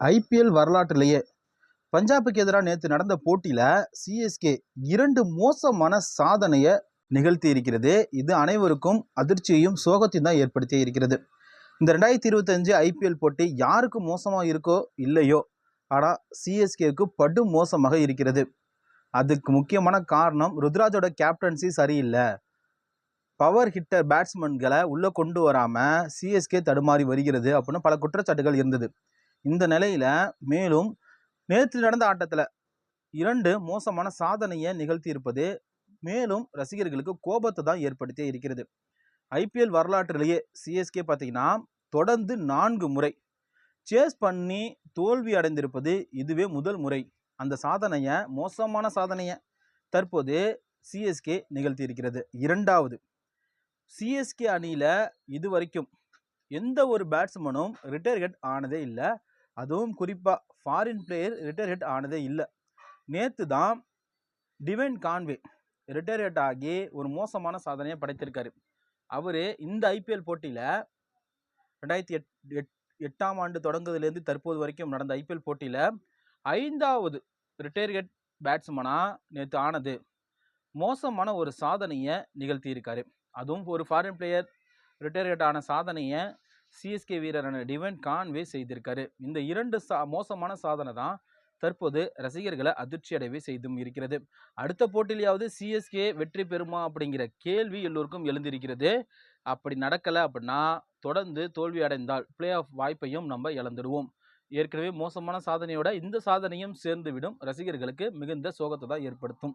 IPL வரலாற்றிலேயே. பஞ்சாபுக்கு எதிராக நேற்று நடந்த போட்டியில் சிஎஸ்கே இரண்டு மோசமான சாதனையை நிகழ்த்தி இருக்கிறது. இது அனைவருக்கும் அதிர்ச்சியையும் சோகத்தையும் தான் ஏற்படுத்தி இருக்கிறது. இந்த ரெண்டாயிரத்தி இருபத்தஞ்சு ஐபிஎல் போட்டி யாருக்கு மோசமாக இருக்கோ இல்லையோ ஆனால் சிஎஸ்கேவுக்கு படு மோசமாக இருக்கிறது. அதுக்கு முக்கியமான காரணம் ருத்ராஜோட கேப்டன்சி சரியில்லை. பவர் ஹிட்டர் பேட்ஸ்மேன்களை உள்ளே கொண்டு வராமல் சிஎஸ்கே தடுமாறி வருகிறது அப்படின்னு பல குற்றச்சாட்டுகள் இருந்தது. இந்த நிலையில் மேலும் நேற்று நடந்த ஆட்டத்தில் இரண்டு மோசமான சாதனையை நிகழ்த்தி இருப்பது மேலும் ரசிகர்களுக்கு கோபத்தை தான் ஏற்படுத்தியே இருக்கிறது. ஐபிஎல் வரலாற்றிலேயே சிஎஸ்கே பார்த்தீங்கன்னா தொடர்ந்து நான்கு முறை சேஸ் பண்ணி தோல்வி அடைந்திருப்பது இதுவே முதல் முறை. அந்த சாதனையை மோசமான சாதனையை தற்போது சிஎஸ்கே நிகழ்த்தி இருக்கிறது இரண்டாவது சிஎஸ்கே அணியில் இதுவரைக்கும் எந்த ஒரு பேட்ஸ்மேனும் ரிட்டையர் ஹெட் ஆனதே இல்லை. அதுவும் குறிப்பாக ஃபாரின் பிளேயர் ரிட்டையர் ஹெட் ஆனதே இல்லை. நேற்று தான் டிவைன் கான்வே ரிட்டையர் ஹெட் ஆகி ஒரு மோசமான சாதனையை படைத்திருக்காரு. அவர் இந்த ஐபிஎல் போட்டியில் ரெண்டாயிரத்தி எட் எட் எட்டாம் ஆண்டு தொடங்குதுலேருந்து தற்போது வரைக்கும் நடந்த ஐபிஎல் போட்டியில் ஐந்தாவது ரிட்டையர் ஹெட் பேட்ஸ்மனாக நேற்று ஆனது. மோசமான ஒரு சாதனையை நிகழ்த்தியிருக்காரு. அதுவும் ஒரு ஃபாரின் பிளேயர் ரிட்டையர் ஆன சாதனையை சிஎஸ்கே வீரரான டிவன் கான்வே செய்திருக்காரு. இந்த இரண்டு சா மோசமான சாதனை தான் தற்போது ரசிகர்களை அதிர்ச்சி அடைவே செய்தும் இருக்கிறது. அடுத்த போட்டியிலாவது சிஎஸ்கே வெற்றி பெறுமா அப்படிங்கிற கேள்வி எல்லோருக்கும் எழுந்திருக்கிறது. அப்படி நடக்கலை அப்படின்னா தொடர்ந்து தோல்வி அடைந்தால் பிளே ஆஃப் வாய்ப்பையும் நம்ம இழந்துடுவோம். ஏற்கனவே மோசமான சாதனையோட இந்த சாதனையும் சேர்ந்துவிடும். ரசிகர்களுக்கு மிகுந்த சோகத்தை தான் ஏற்படுத்தும்.